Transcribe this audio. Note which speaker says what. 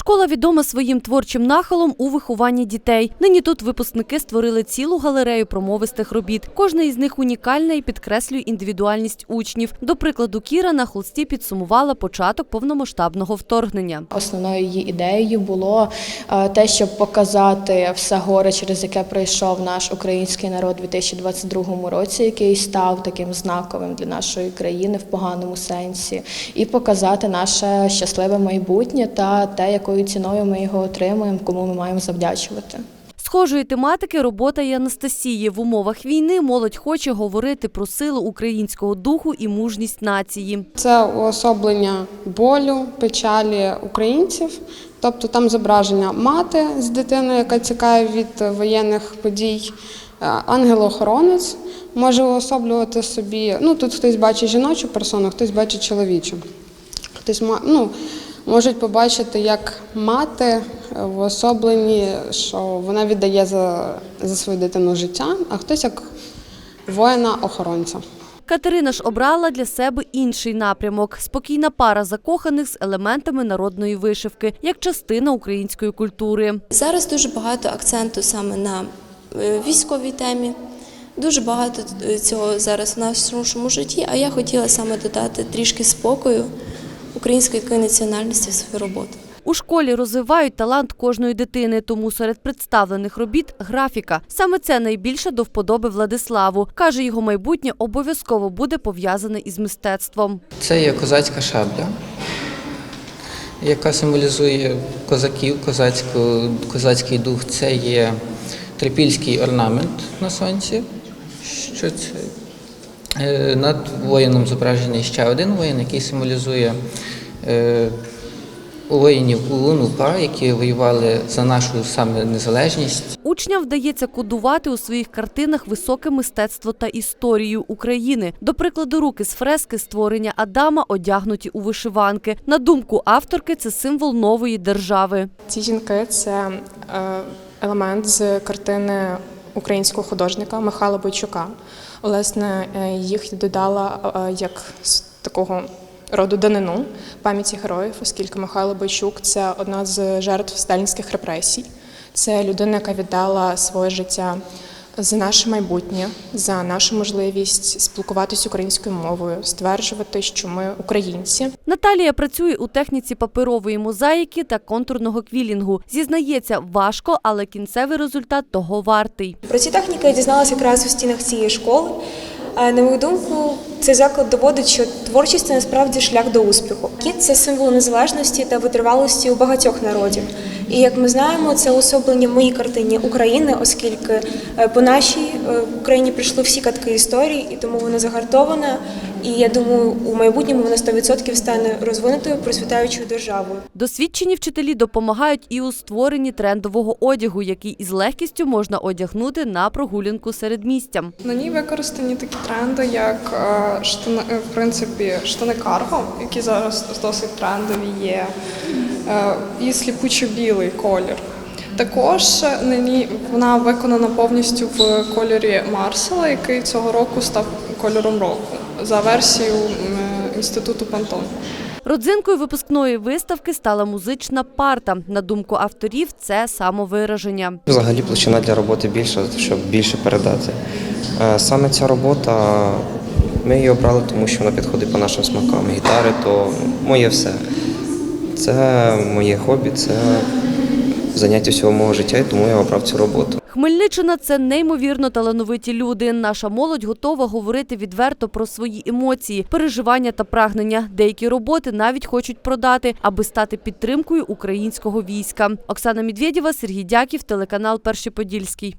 Speaker 1: Школа відома своїм творчим нахилом у вихованні дітей. Нині тут випускники створили цілу галерею промовистих робіт. Кожна із них унікальна і підкреслює індивідуальність учнів. До прикладу, Кіра на холсті підсумувала початок повномасштабного вторгнення.
Speaker 2: Основною її ідеєю було е, те, щоб показати все горе, через яке пройшов наш український народ у 2022 році, який став таким знаковим для нашої країни в поганому сенсі, і показати наше щасливе майбутнє та те, якою ціною ми його отримуємо, кому ми маємо завдячувати.
Speaker 1: Схожої тематики робота і Анастасії. В умовах війни молодь хоче говорити про силу українського духу і мужність нації.
Speaker 3: Це уособлення болю, печалі українців. Тобто там зображення мати з дитиною, яка тікає від воєнних подій. Е, Ангел-охоронець може уособлювати собі. Ну тут хтось бачить жіночу персону, хтось бачить чоловічу. Хтось ну, можуть побачити як мати в особленні, що вона віддає за, за свою дитину життя, а хтось як воїна-охоронця.
Speaker 1: Катерина ж обрала для себе інший напрямок спокійна пара закоханих з елементами народної вишивки, як частина української культури.
Speaker 4: Зараз дуже багато акценту саме на е, військовій темі. Дуже багато е, цього зараз в нашому житті, а я хотіла саме додати трішки спокою української такої національності в свою роботу.
Speaker 1: У школі розвивають талант кожної дитини, тому серед представлених робіт графіка. Саме це найбільше до вподоби Владиславу. Каже, його майбутнє обов'язково буде пов'язане із мистецтвом.
Speaker 5: Це є козацька шабля, яка символізує козаків, козацьку, козацький дух. Це є трипільський орнамент на сонці. Що це? Е, Над воїном зображений ще один воїн, який символізує е, воїнів УНУПА, які воювали за нашу саме незалежність.
Speaker 1: Учням вдається кодувати у своїх картинах високе мистецтво та історію України. До прикладу, руки з фрески створення Адама одягнуті у вишиванки. На думку авторки, це символ нової держави.
Speaker 6: Ці жінки це е, елемент з картини українського художника Михайла Бойчука. Власне, е, їх додала е, як такого роду данину пам'яті героїв, оскільки Михайло Бойчук це одна з жертв сталінських репресій. Це людина, яка віддала своє життя за наше майбутнє, за нашу можливість спілкуватися українською мовою, стверджувати, що ми українці.
Speaker 1: Наталія працює у техніці паперової мозаїки та контурного квілінгу. Зізнається, важко, але кінцевий результат того вартий.
Speaker 7: Про ці техніки я дізналася якраз у стінах цієї школи. Е, На мою думку, цей заклад доводить, що творчість це насправді шлях до успіху. Кіт це символ незалежності та витривалості у багатьох народів. І як ми знаємо, це особлення в моїй картині України, оскільки е, по нашій е, Україні прийшли всі катки історії, і тому вона загартована. І я думаю, у майбутньому вона 100% стане розвинутою просвітаючою державою.
Speaker 1: Досвідчені вчителі допомагають і у створенні трендового одягу, який із легкістю можна одягнути на прогулянку серед містям.
Speaker 8: На ній використані такі тренди, як е, штани, е, в принципі, штани карго, які зараз досить трендові є, е, і сліпучо білий колір. Також на ній вона виконана повністю в кольорі Марсела, який цього року став кольором року за версією інституту Пантон.
Speaker 1: Родзинкою випускної виставки стала музична парта. На думку авторів, це самовираження.
Speaker 9: Взагалі площина для роботи більша, щоб більше передати. Е, Саме ця робота, ми її обрали, тому що вона підходить по нашим смакам. Гітари то моє все. Це моє хобі, це заняття всього мого життя, і тому я обрав цю роботу.
Speaker 1: Хмельниччина це неймовірно талановиті люди. Наша молодь готова говорити відверто про свої емоції, переживання та прагнення. Деякі роботи навіть хочуть продати, аби стати підтримкою українського війська. Оксана Медведєва, Сергій Дяків, телеканал Перший Подільський.